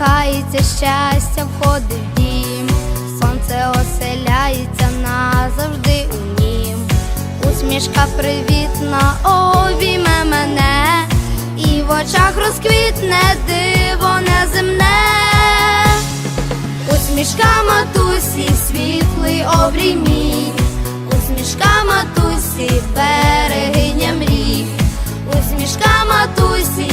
усміхається, щастя входить в дім, сонце оселяється назавжди у нім. Усмішка привітна обійме мене, і в очах розквітне диво неземне. Усмішка матусі, світлий обрій мій, усмішка матусі, берегиня мрій, усмішка матусі,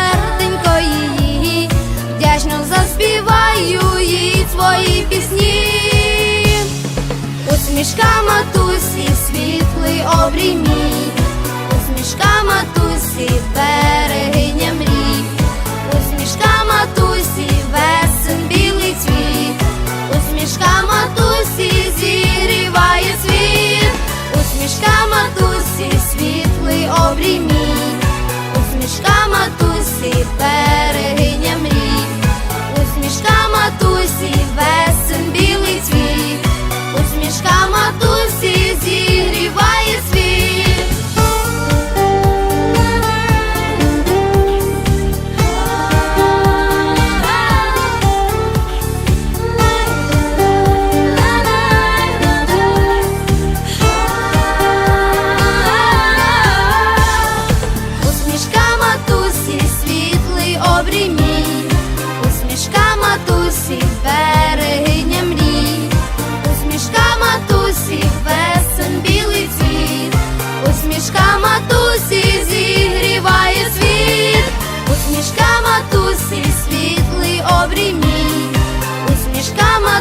Усмішка матусі, світлий обрій мій, усмішка матусі, берегиня мрій, усмішка матусі, весен білий цвіт, усмішка матусі, зігріває світ, усмішка матусі, світлий обрій мій, усмішка матусі, берегиня мрій, усмішка матусі,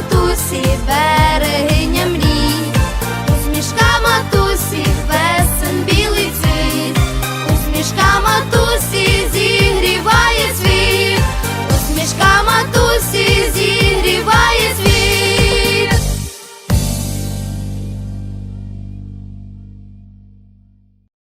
матусі, берегиня мрій.